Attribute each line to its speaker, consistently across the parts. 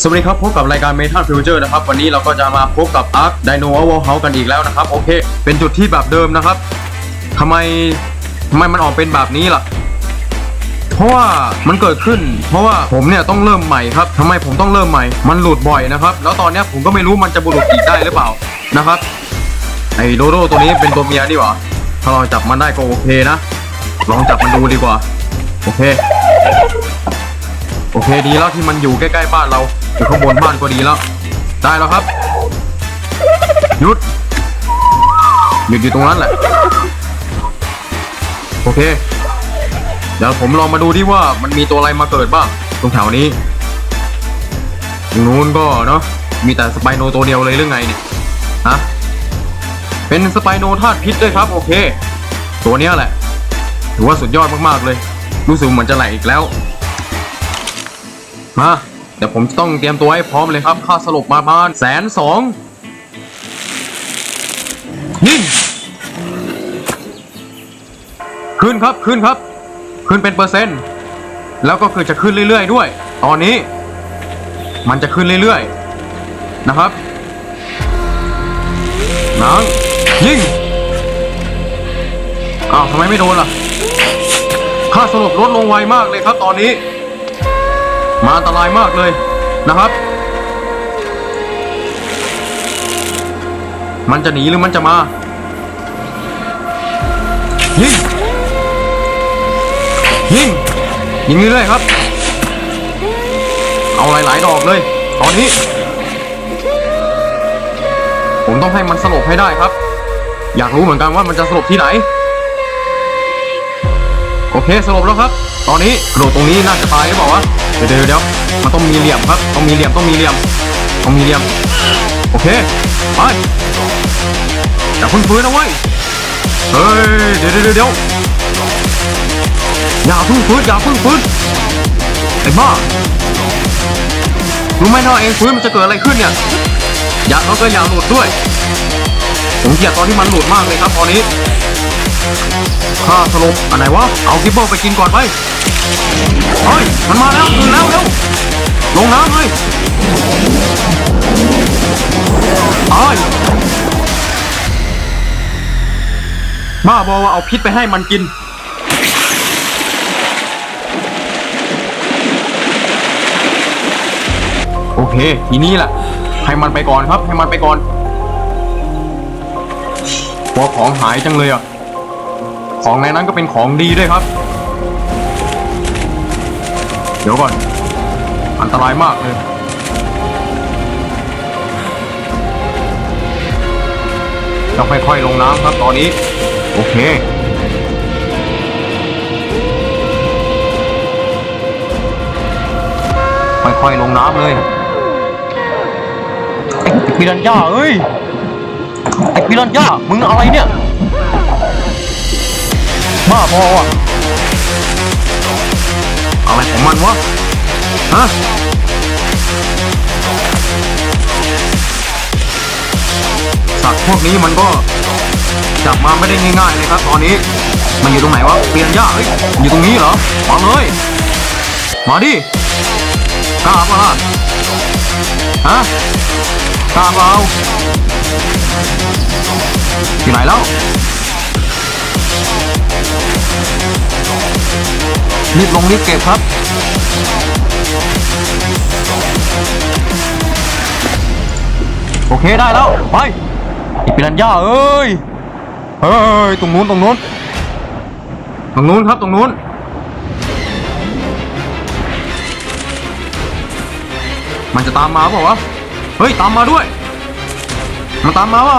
Speaker 1: สวัสดีครับพบกับรายการเมทัลฟิวเจอร์นะครับวันนี้เราก็จะมาพบกับอาร์คไดโนวอลเฮากันอีกแล้วนะครับโอเค เป็นจุดที่แบบเดิมนะครับทำไมทำไมมันออกเป็นแบบนี้ล่ะ เพราะว่ามันเกิดขึ้น เพราะว่าผมเนี่ยต้องเริ่มใหม่ครับทำไมผมต้องเริ่มใหม่ มันหลุดบ่อยนะครับ แล้วตอนเนี้ยผมก็ไม่รู้มันจะบุรุษอีกได้หรือเปล่านะครับไอ้โดโดตัวนี้เป็นตัวเมียนี่หว่าถ้าเราจับมันได้ก็โอเคนะลองจับมันดูดีกว่า โอเค โอเคดีแล้วที่มันอยู่ใกล้ๆบ้านเรา อยู่ข้างบนบ้านก็ดีแล้ว ได้แล้วครับ หยุด หยุดอยู่ตรงนั้นแหละ โอเค เดี๋ยวผมลองมาดูที่ว่ามันมีตัวอะไรมาเกิดบ้าง ตรงแถวนี้ตรงนู้นก็เนาะ มีแต่สไปโนตัวเดียวเลยเรื่องไงเนี่ย ฮะ เป็นสไปโนธาตุพิษด้วยครับ โอเค ตัวเนี้ยแหละ ถือว่าสุดยอดมากๆเลย รู้สึกเหมือนจะไหลอีกแล้ว มา เดี๋ยวผมต้องเตรียมตัวให้พร้อมเลยครับ ค่าสลบมาประมาณแสนสองยิงขึ้นครับขึ้นครับ ขึ้นเป็นเปอร์เซ็นต์ แล้วก็คือจะขึ้นเรื่อยๆด้วย ตอนนี้ มันจะขึ้นเรื่อยๆนะครับนางยิงอ้าวทำไมไม่โดนล่ะค่าสลบลดลงไวมากเลยครับตอนนี้ มาอันตรายมากเลยนะครับ มันจะหนีหรือมันจะมายิงยิงยิงเรื่อยๆครับ เอาหลายๆดอกเลย ตอนนี้ ผมต้องให้มันสลบให้ได้ครับ อยากรู้เหมือนกันว่ามันจะสลบที่ไหน โอเคสลบแล้วครับ ตอนนี้กระโดดตรงนี้น่าจะตายหรือเปล่าวะเดี๋ยวเดี๋ยวเดี๋ยวมันต้องมีเหลี่ยมครับต้องมีเหลี่ยมต้องมีเหลี่ยมต้องมีเหลี่ยมโอเคไปอย่าเพึ่งฟื้นนะเว้ยเฮ้ยเดี๋ยวเดี๋ยวเดี๋ยวอย่าเพึ่งฟื้นอย่าเพึ่งฟื้นไอ้บ้ารู้ไหมถ้าเองฟื้นมันจะเกิดอะไรขึ้นเนี่ยอย่าเขาก็อย่าหลุดด้วยผมเกลียดตอนที่มันหลุดมากเลยครับตอนนี้ ข้าสลบอันไหนวะ เอากิบเบิลไปกินก่อนไป เฮ้ย มันมาแล้วตื่นแล้วเร็วลงน้ำเลยตายบ้าบอว่าเอาพิษไปให้มันกิน โอเค ทีนี้แหละให้มันไปก่อนครับ ให้มันไปก่อนกลัวของหายจังเลยอะ ของในนั้นก็เป็นของดีด้วยครับ เดี๋ยวก่อน อันตรายมากเลยต้องค่อยๆลงน้ำครับตอนนี้ โอเคค่อยๆลงน้ำเลยไอ้ปิรันย่าเอ้ยไอ้ปิรันย่ามึงอะไรเนี่ย บ้าพออะอะไรของมันวะ ฮะสัตว์พวกนี้มันก็จับมาไม่ได้ง่ายๆเลยครับ ตอนนี้มันอยู่ตรงไหนวะ เปลี่ยนยากอยู่ตรงนี้เหรอ มาเลย มาดิกล้าปะล่ะฮะกล้าเปล่าอยู่ไหนแล้ว รีบลงรีบเก็บครับ โอเคได้แล้ว ไปอีปิรันย่าเอ้ยเฮ้ยตรงนู้นตรงนู้นตรงนู้นครับตรงนู้นมันจะตามมาเปล่าวะ เฮ้ย ตามมาด้วย มันตามมาเปล่า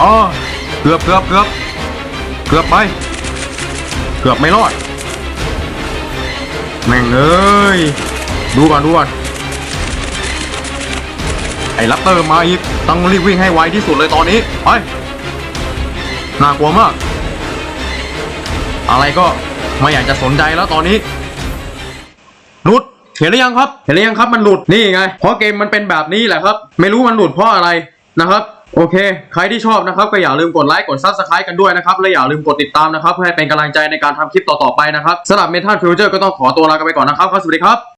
Speaker 1: อ๋อ เกือบเกือบเกือบ เกือบไป เกือบไม่รอด แม่งเอ้ย ดูก่อนดูก่อนไอ้ลัปเตอร์มาอีก ต้องรีบวิ่งให้ไวที่สุดเลยตอนนี้ ไป น่ากลัวมาก อะไรก็ไม่อยากจะสนใจแล้วตอนนี้หลุด เห็นหรือยังครับ เห็นหรือยังครับมันหลุด นี่ไง เพราะเกมมันเป็นแบบนี้แหละครับ ไม่รู้มันหลุดเพราะอะไรนะครับ โอเค ใครที่ชอบนะครับก็อย่าลืมกดไลค์ กดซับสไครต์กันด้วยนะครับ และอย่าลืมกดติดตามนะครับ เพื่อให้เป็นกำลังใจในการทำคลิปต่อๆไปนะครับสำหรับเมทัลฟิวเจอร์ก็ต้องขอตัวลากันไปก่อนนะครับ สวัสดีครับ